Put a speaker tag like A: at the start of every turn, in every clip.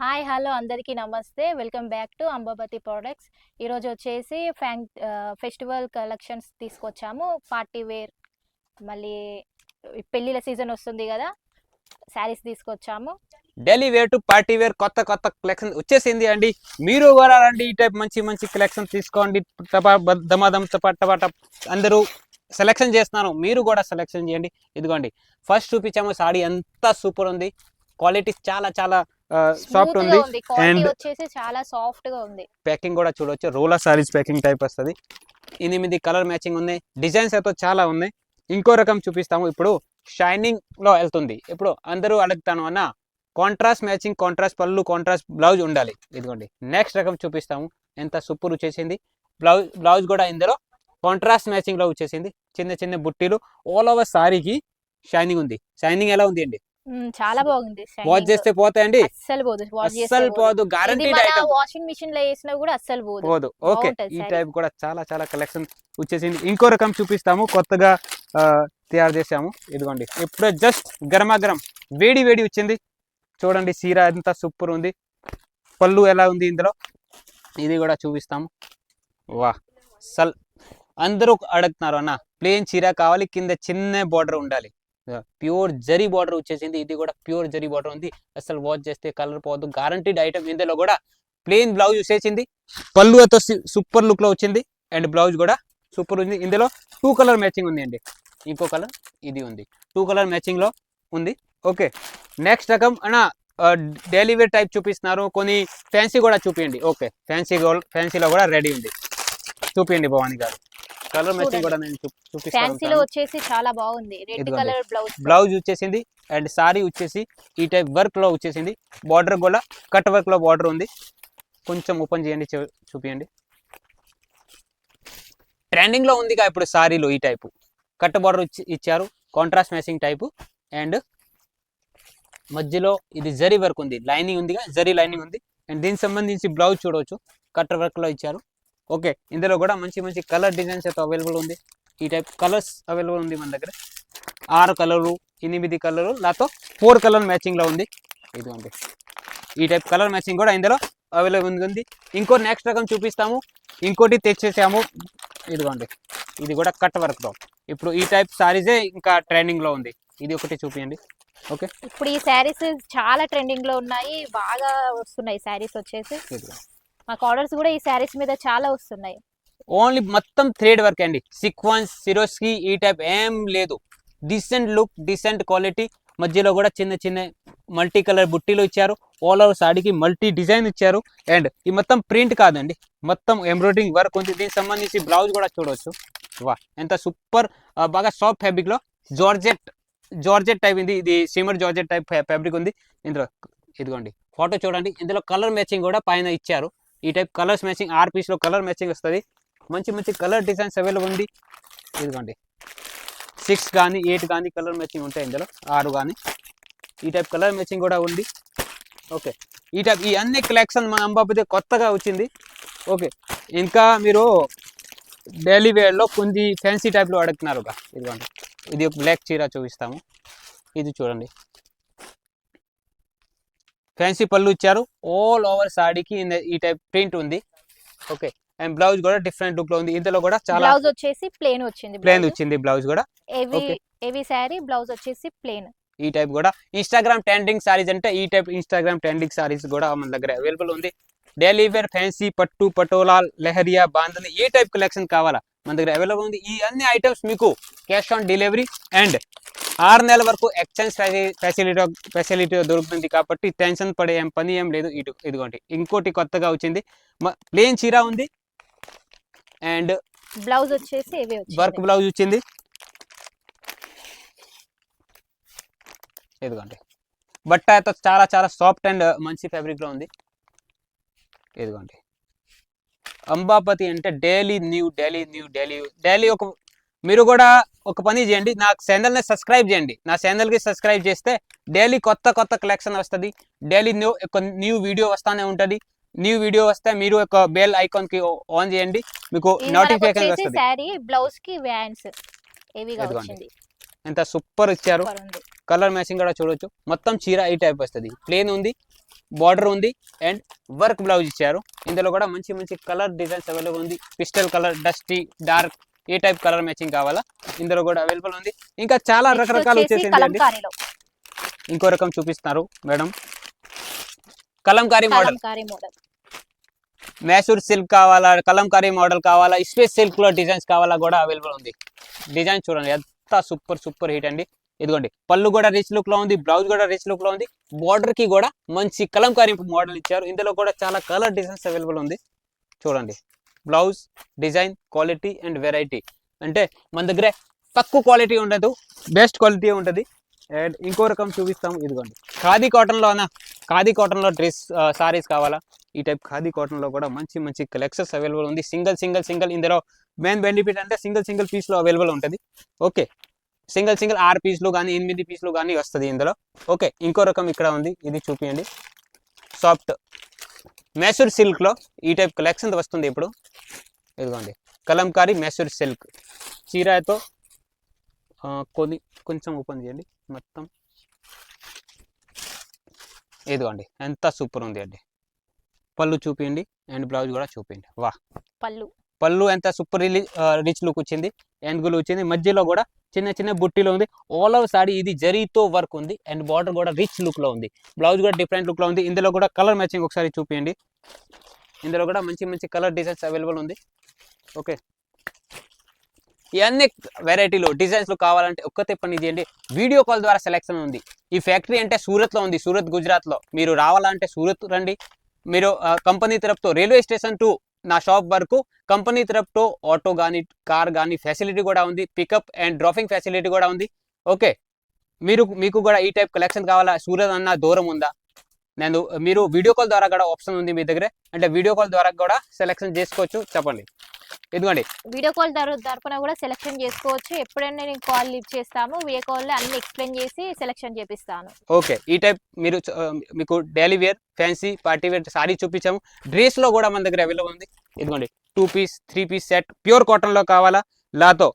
A: Hi hello అందరికీ నమస్తే. Welcome back to Ambapati products. ఈరోజు వచ్చేసి ఫ్యాంక్ ఫెస్టివల్ కలెక్షన్స్ తీసుకొచ్చాము. పార్టీ వేర్ మళ్ళీ పెళ్ళిళ్ళ సీజన్ వస్తుంది కదా శారీస్ తీసుకొచ్చాము.
B: Daily wear to party wear కొత్త కొత్త కలెక్షన్ వచ్చేసింది అండి. మీరు కూడా రండి ఈ టైప్ మంచి మంచి కలెక్షన్ తీసుకోండి. దమాదం టపా అందరూ సెలెక్షన్ చేస్తున్నారు. మీరు కూడా సెలెక్షన్ చేయండి. ఇదిగోండి ఫస్ట్ చూపించాము సాడీ ఎంత సూపర్ ఉంది. క్వాలిటీ చాలా చాలా సాఫ్ట్ ఉంది.
A: ఉంది.
B: And-
A: వచ్చేసి చాలా సాఫ్ట్గా ఉంది.
B: ప్యాకింగ్ కూడా చూడవచ్చు రోలర్ సారీస్ ప్యాకింగ్ టైప్ వస్తుంది. ఎనిమిది కలర్ మ్యాచింగ్ ఉన్నాయి డిజైన్స్ అయితే చాలా ఉన్నాయి ఇంకో రకం చూపిస్తాము. ఇప్పుడు షైనింగ్లో వెళ్తుంది. ఇప్పుడు అందరూ అడుగుతాను అన్న కాంట్రాస్ట్ మ్యాచింగ్ కాంట్రాస్ట్ పళ్ళు కాంట్రాస్ట్ బ్లౌజ్ ఉండాలి. ఇదిగోండి. నెక్స్ట్ రకం చూపిస్తాము. ఎంత సూపర్ వచ్చేసింది. బ్లౌజ్ బ్లౌజ్ కూడా ఇందులో కాంట్రాస్ట్ మ్యాచింగ్లో వచ్చేసింది. చిన్న చిన్న బుట్టీలు. ఆల్ ఓవర్ సారీకి షైనింగ్ ఉంది. షైనింగ్ ఎలా ఉంది అండి?
A: చాలా బాగుంది
B: వాష్. చేస్తే పోతాయండి?
A: అస్సలు పోదు
B: అస్సలు
A: పోదు.
B: గ్యారంటీ
A: వాషింగ్ మిషన్లో వేసినా కూడా అస్సలు పోదు.
B: పోదు. ఓకే ఈ. టైప్ కూడా చాలా చాలా కలెక్షన్ వచ్చేసింది. ఇంకో రకం చూపిస్తాము కొత్తగా తయారు చేసాము ఇదిగోండి. ఇప్పుడే జస్ట్ గరమా గరం వేడి వేడి వచ్చింది. చూడండి సీర ఎంత సూపర్ ఉంది. పళ్ళు ఎలా ఉంది ఇందులో? ఇది కూడా చూపిస్తాము. వా సల్ అందరూ అడుగుతున్నారు అన్న ప్లేన్ చీర కావాలి కింద చిన్న బార్డర్ ఉండాలి. ప్యూర్ జరీ బార్డర్ వచ్చేసింది. ఇది కూడా ప్యూర్ జరీ బార్డర్ ఉంది. అసలు వాచ్ చేస్తే కలర్ పోదు. గ్యారంటీడ్ ఐటమ్ ఇందులో కూడా ప్లెయిన్ బ్లౌజ్ వచ్చేసింది. పళ్ళు అయితే సూపర్ లుక్లో వచ్చింది. అండ్ బ్లౌజ్ కూడా సూపర్ ఉంది. ఇందులో టూ కలర్ మ్యాచింగ్ ఉంది అండి ఇంకో కలర్ ఇది ఉంది. టూ కలర్ మ్యాచింగ్లో ఉంది. ఓకే నెక్స్ట్ రకం అన్న డైలీ వేర్ టైప్ చూపిస్తున్నారు. కొన్ని ఫ్యాన్సీ కూడా చూపించండి ఓకే ఫ్యాన్సీ ఫ్యాన్సీలో కూడా రెడీ ఉంది. చూపించండి భవాని గారు. కలర్ మ్యాచింగ్ కూడా నేను
A: ఫ్యాన్సీలో వచ్చేసి చాలా బాగుంది. రెడ్. కలర్ బ్లౌజ్
B: బ్లౌజ్ వచ్చేసింది అండ్ సారీ వచ్చేసి ఈ టైప్ వర్క్లో వచ్చేసింది. బార్డర్ కూడా కట్ వర్క్లో బార్డర్ ఉంది. కొంచెం ఓపెన్ చేయండి చూపియండి. ట్రెండింగ్లో ఉందిగా ఇప్పుడు సారీలో ఈ టైపు కట్ బార్డర్ ఇచ్చారు. కాంట్రాస్ట్ మ్యాచింగ్ టైపు అండ్ మధ్యలో ఇది జరీ వర్క్ ఉంది. లైనింగ్ ఉందిగా జరీ లైనింగ్ ఉంది. అండ్ దీనికి సంబంధించి బ్లౌజ్ చూడవచ్చు. కట్ వర్క్లో ఇచ్చారు. ఓకే ఇందులో కూడా మంచి మంచి కలర్ డిజైన్స్ అయితే అవైలబుల్ ఉంది. ఈ టైప్ కలర్స్ అవైలబుల్ ఉంది మన దగ్గర. ఆరు కలరు ఎనిమిది కలరు నాతో ఫోర్ కలర్ మ్యాచింగ్లో ఉంది. ఇదిగోండి. ఈ టైప్ కలర్ మ్యాచింగ్ కూడా ఇందులో అవైలబుల్ ఉంది. ఇంకో నెక్స్ట్ రకం చూపిస్తాము. ఇంకోటి తెచ్చేసాము. ఇదిగోండి. ఇది కూడా కట్ వర్క్తో ఇప్పుడు ఈ టైప్ సారీసే ఇంకా ట్రెండింగ్లో ఉంది. ఇది ఒకటి చూపించండి ఓకే
A: ఇప్పుడు ఈ శారీస్ చాలా ట్రెండింగ్లో ఉన్నాయి. బాగా వస్తున్నాయి శారీస్ వచ్చేసి.
B: ఇదిగో
A: మాకు ఆర్డర్స్ కూడా ఈ శారీస్ మీద చాలా వస్తున్నాయి.
B: ఓన్లీ మొత్తం థ్రెడ్ వర్క్ అండి. సీక్వెన్స్ సిరోస్కి ఈ టైప్ ఏం లేదు. డిసెంట్ లుక్ డిసెంట్ క్వాలిటీ మధ్యలో కూడా చిన్న చిన్న మల్టీ కలర్ బుట్టీలు ఇచ్చారు. ఆల్ ఓవర్ సాడీకి మల్టీ డిజైన్ ఇచ్చారు. అండ్ ఈ మొత్తం ప్రింట్ కాదండి. మొత్తం ఎంబ్రాయిడరింగ్ వర్క్ ఉంది దీనికి సంబంధించి బ్లౌజ్ కూడా చూడవచ్చు వా ఎంత సూపర్ బాగా సాఫ్ట్ ఫ్యాబ్రిక్లో జార్జెట్ జార్జెట్ టైప్ ఇది ఇది సిమర్ జార్జెట్ టైప్ ఫ్యాబ్రిక్ ఉంది. ఇందులో ఇదిగోండి. ఫోటో చూడండి. ఇందులో కలర్ మ్యాచింగ్ కూడా పైన ఇచ్చారు. ఈ టైప్ కలర్స్ మ్యాచింగ్ ఆర్ పీస్లో కలర్ మ్యాచింగ్ వస్తుంది. మంచి మంచి కలర్ డిజైన్స్ అవైలబుల్ ఉంది ఇదిగోండి. సిక్స్ కానీ ఎయిట్ కానీ కలర్ మ్యాచింగ్ ఉంటాయి ఇందులో ఆరు కానీ ఈ టైప్ కలర్ మ్యాచింగ్ కూడా ఉంది ఓకే ఈ టైప్ ఈ అన్ని కలెక్షన్ మన అంబాబితే కొత్తగా వచ్చింది ఓకే ఇంకా మీరు డైలీ వేర్లో కొన్ని ఫ్యాన్సీ టైప్లో అడుగుతున్నారు ఇదిగోండి. ఇది ఒక బ్లాక్ చీర చూపిస్తాము. ఇది చూడండి. ఫ్యాన్సీ పళ్ళు ఇచ్చారు. ఆల్ ఓవర్ సాడీకి ఈ టైప్ ప్రింట్ ఉంది. ఓకే అండ్ బ్లౌజ్ కూడా డిఫరెంట్ లుక్లో ఉంది. ఇందులో కూడా చాలా
A: బ్లౌజ్ వచ్చేసి ప్లేన్ వచ్చింది
B: ప్లేన్ వచ్చింది బ్లౌజ్ కూడా.
A: ఏవి. ఏవి శారీ బ్లౌజ్ వచ్చేసి ప్లేన్
B: ఈ టైప్ కూడా. ఇన్స్టాగ్రామ్ ట్రెండింగ్ సారీస్ అంటే ఈ టైప్ ఇన్స్టాగ్రామ్ ట్రెండింగ్ సారీస్ కూడా మన దగ్గర అవైలబుల్ ఉంది. డైలీ వేర్ ఫ్యాన్సీ పట్టు పటోలా లెహరియా బాందని ఏ టైప్ కలెక్షన్ కావాలా మన దగ్గర అవైలబుల్ ఉంది. ఈ అన్ని ఐటమ్స్ మీకు క్యాష్ ఆన్ డెలివరీ అండ్ ఆరు నెలల వరకు ఎక్స్చేంజ్ ఫెసిలిటీ ఫెసిలిటీ దొరుకుతుంది కాబట్టి టెన్షన్ పడే ఏం పని ఏం లేదు ఇటు ఇదిగోండి. ఇంకోటి కొత్తగా వచ్చింది. ప్లేన్ చీర ఉంది. అండ్
A: బ్లౌజ్ వచ్చేసి
B: వర్క్ బ్లౌజ్ వచ్చింది. ఇదిగోండి. బట్ట అయితే చాలా చాలా సాఫ్ట్ అండ్ మంచి ఫ్యాబ్రిక్లో ఉంది. ఇదిగోండి. అంబాపతి అంటే daily new daily new daily daily ఒక మీరు కూడా ఒక పని చేయండి. నా ఛానల్ని సబ్స్క్రైబ్ చేయండి. నా ఛానల్కి సబ్స్క్రైబ్ చేస్తే డైలీ కొత్త కొత్త కలెక్షన్ వస్తుంది. డైలీ న్యూ ఒక న్యూ వీడియో వస్తానే ఉంటుంది. న్యూ వీడియో వస్తే మీరు ఒక బెల్ ఐకాన్కి ఆన్ చేయండి. మీకు నోటిఫికేషన్ వస్తుంది.
A: శారీ బ్లౌజ్కి వ్యాన్స్
B: ఎంత సూపర్ ఇచ్చారు. కలర్ మ్యాచింగ్ కూడా చూడొచ్చు. మొత్తం చీర ఈ టైప్ వస్తుంది. ప్లేన్ ఉంది బార్డర్ ఉంది అండ్ వర్క్ బ్లౌజ్ ఇచ్చారు. ఇందులో కూడా మంచి మంచి కలర్ డిజైన్స్ అవైలబుల్ ఉంది. పిస్టల్ కలర్ డస్టీ డార్క్ ఏ టైప్ కలర్ మ్యాచింగ్ కావాలా? ఇందులో కూడా అవైలబుల్ ఉంది. ఇంకా చాలా రకరకాలు
A: వచ్చేసి
B: వచ్చేసింది ఇంకో రకం చూపిస్తున్నారు madam. Kalamkari model.
A: Kalamkari model.
B: Mysore silk కావాలా కలంకారీ మోడల్ కావాలా స్పేస్ సిల్క్లో డిజైన్స్ కావాలా కూడా అవైలబుల్ ఉంది. డిజైన్ చూడండి ఎంత సూపర్ సూపర్ హిట్ అండి. ఇదిగోండి పళ్ళు కూడా రిచ్ లుక్లో ఉంది బ్లౌజ్ కూడా రిచ్ లుక్లో ఉంది. బార్డర్కి కూడా మంచి కలంకారీ మోడల్ ఇచ్చారు. ఇందులో కూడా చాలా కలర్ డిజైన్స్ అవైలబుల్ ఉంది. చూడండి. Blouse design quality and variety. అంటే మన దగ్గర తక్కువ క్వాలిటీ ఉండదు బెస్ట్ క్వాలిటీ ఉంటుంది. అండ్ ఇంకో రకం చూపిస్తాం ఇదిగోండి. ఖాదీ కాటన్లో అన్న ఖాదీ కాటన్లో డ్రెస్ సారీస్ కావాలా? ఈ టైప్ ఖాదీ కాటన్లో కూడా మంచి మంచి కలెక్షన్స్ అవైలబుల్ ఉంది. సింగిల్ సింగిల్ సింగిల్ ఇందులో మెయిన్ బెనిఫిట్ అంటే సింగిల్ సింగిల్ పీస్లో అవైలబుల్ ఉంటుంది. ఓకే. సింగిల్ సింగిల్ ఆరు పీస్లు కానీ ఎనిమిది పీస్లు కానీ వస్తుంది ఇందులో. ఓకే. ఇంకో రకం ఇక్కడ ఉంది ఇది చూపించండి సాఫ్ట్. మైసూర్ సిల్క్లో ఈ టైప్ కలెక్షన్ వస్తుంది ఇప్పుడు. ఇదిగోండి. కలంకారీ మైసూర్ సిల్క్. చీరాతో కొన్ని కొంచెం ఓపెన్ చేయండి. మొత్తం. ఇదిగోండి. ఎంత సూపర్ ఉంది అండి. పళ్ళు చూపించండి. అండ్ బ్లౌజ్ కూడా చూపించండి. వా
A: పళ్ళు.
B: పళ్ళు ఎంత సూపర్ రిచ్ లుక్ వచ్చింది. ఎంగులు వచ్చింది. మధ్యలో కూడా చిన్న చిన్న బుట్టిలో ఉంది. ఆల్ ఓవర్ సాడీ ఇది జరీతో వర్క్ ఉంది. అండ్ బార్డర్ కూడా రిచ్ లుక్లో ఉంది. బ్లౌజ్ కూడా డిఫరెంట్ లుక్లో ఉంది. ఇందులో కూడా కలర్ మ్యాచింగ్ ఒకసారి చూపించండి. ఇందులో కూడా మంచి మంచి కలర్ డిజైన్స్ అవైలబుల్ ఉంది. ఓకే. ఇవన్నీ వెరైటీలు డిజైన్స్లు కావాలంటే ఒక్కతే పని చేయండి వీడియో కాల్ ద్వారా సెలెక్షన్ ఉంది. ఈ ఫ్యాక్టరీ అంటే సూరత్లో ఉంది సూరత్ గుజరాత్లో. మీరు రావాలంటే సూరత్ రండి. మీరు కంపెనీ తరపుతో రైల్వే స్టేషన్ టు నా షాప్ వరకు కంపెనీ తరపుతో ఆటో కానీ కార్ కానీ ఫెసిలిటీ కూడా ఉంది. పికప్ అండ్ డ్రాపింగ్ ఫెసిలిటీ కూడా ఉంది. ఓకే. మీరు మీకు కూడా ఈ టైప్ కలెక్షన్ కావాలా? సూరత్ అన్న దూరం ఉందా? నేను మీరు వీడియో కాల్ ద్వారా కూడా ఆప్షన్ ఉంది మీ దగ్గర. అంటే వీడియో కాల్ ద్వారా కూడా సెలెక్షన్ చేసుకోవచ్చు. చెప్పండి. ఇదిగోండి
A: వీడియో కాల్ తరపున కూడా సెలెక్షన్ చేసుకోవచ్చు. ఎప్పుడైనా నేను కాల్ లిఫ్ట్ చేస్తాము వీడియో కాల్ అన్ని ఎక్స్ప్లెయిన్ చేసి సెలెక్షన్ చేపిస్తాను.
B: ఓకే. ఈ టైప్ మీరు మీకు daily wear fancy party wear sari చూపించాము. డ్రెస్లో కూడా మన దగ్గర అవైలబుల్ ఉంది. ఇదిగోండి two piece three piece set pure కాటన్లో కావాలా? లాతో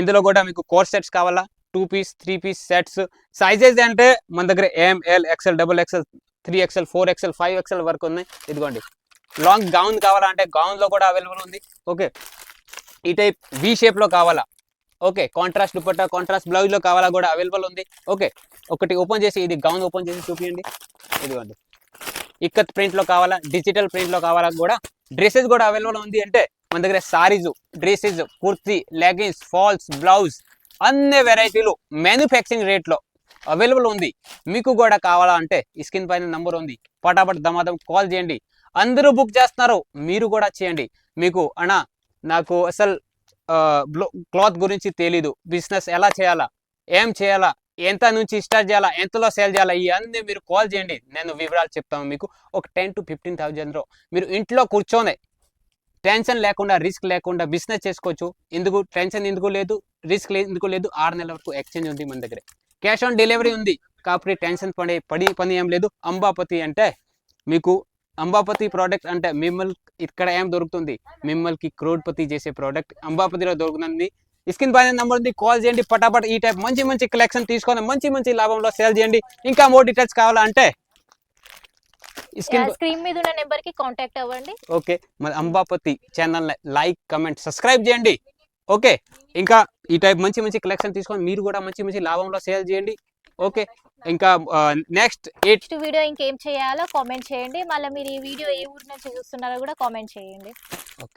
B: ఇందులో కూడా మీకు కోర్ సెట్స్ కావాలా? Two piece three piece sets. Sizes అంటే మన దగ్గర M L XL double XL three XL four XL five XL వరకు ఉన్నాయి. ఇదిగోండి లాంగ్ గౌన్ కావాలా అంటే గౌన్లో కూడా అవైలబుల్ ఉంది. ఓకే ఈ టైప్ వి షేప్లో కావాలా? ఓకే కాంట్రాస్ట్ దుపట్టా కాంట్రాస్ట్ బ్లౌజ్లో కావాలా కూడా అవైలబుల్ ఉంది. ఓకే ఒకటి ఓపెన్ చేసి ఇది గౌన్ ఓపెన్ చేసి చూపించండి ఇదిగోండి. ఇక్కత్ ప్రింట్లో కావాలా? డిజిటల్ ప్రింట్లో కావాలా కూడా డ్రెస్సెస్ కూడా అవైలబుల్ ఉంది అంటే మన దగ్గర saris dresses kurti leggings falls blouse అన్ని వెరైటీలు మ్యానుఫ్యాక్చరింగ్ రేట్లో అవైలబుల్ ఉంది. మీకు కూడా కావాలా అంటే ఈ స్కిన్ పైన నంబర్ ఉంది. పటాపట్ దమాదం కాల్ చేయండి. అందరూ బుక్ చేస్తున్నారు మీరు కూడా చేయండి. మీకు అన్నా నాకు అసలు క్లాత్ గురించి తెలీదు. బిజినెస్ ఎలా చేయాలా? ఏం చేయాలా? ఎంత నుంచి స్టార్ట్ చేయాలా? ఎంతలో సేల్ చేయాలా? ఇవన్నీ మీరు కాల్ చేయండి. నేను వివరాలు చెప్తాను మీకు. ఒక టెన్ టు ఫిఫ్టీన్ థౌజండ్లో మీరు ఇంట్లో కూర్చొని టెన్షన్ లేకుండా రిస్క్ లేకుండా బిజినెస్ చేసుకోవచ్చు. ఎందుకు? టెన్షన్ ఎందుకు లేదు? రిస్క్ ఎందుకు లేదు? ఆరు నెలల వరకు ఎక్స్చేంజ్ ఉంది మన దగ్గర. క్యాష్ ఆన్ డెలివరీ ఉంది. కాబట్టి టెన్షన్ పడే పడి పని ఏం లేదు. అంబాపతి అంటే మీకు అంబాపతి ప్రోడక్ట్ అంటే మిమ్మల్ని ఇక్కడ ఏం దొరుకుతుంది? మిమ్మల్ని క్రోడ్పతి చేసే ప్రోడక్ట్ అంబాపతిలో దొరుకుతుంది. స్క్రీన్ పైన నంబర్ ఉంది. కాల్ చేయండి పటాపట్ ఈ టైప్ మంచి మంచి కలెక్షన్ తీసుకొని మంచి మంచి లాభంలో సేల్ చేయండి. ఇంకా మోర్ డీటెయిల్స్ కావాలంటే స్క్రీన్
A: స్క్రీన్ మీద ఉన్న నెంబర్కి కాంటాక్ట్ అవ్వండి.
B: ఓకే మరి Ambapati channel like comment subscribe చేయండి. ఓకే ఇంకా ఈ టైప్ మంచి మంచి కలెక్షన్ తీసుకొని మీరు కూడా మంచి మంచి లాభంలో సేల్ చేయండి. ఓకే ఇంకా నెక్స్ట్ ఎయిట్
A: నెక్స్ట్ వీడియో ఇంకేం చేయాలో కామెంట్ చేయండి. మళ్ళీ మీరు ఈ వీడియో ఏ ఊరి నుంచి చూస్తున్నారో కూడా కామెంట్ చేయండి.